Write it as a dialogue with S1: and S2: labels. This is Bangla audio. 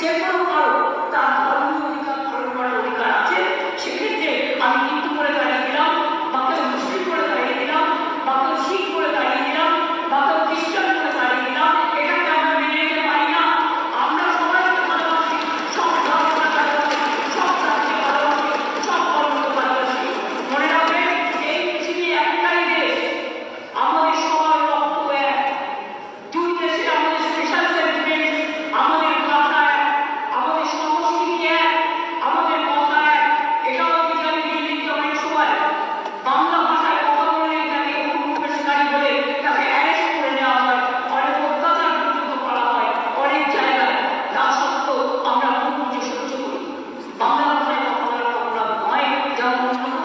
S1: যে কোনো ভালো তার ধর্মীয় অধিকার পালন করার অধিকার আছে সেক্ষেত্রে আমি Thank you.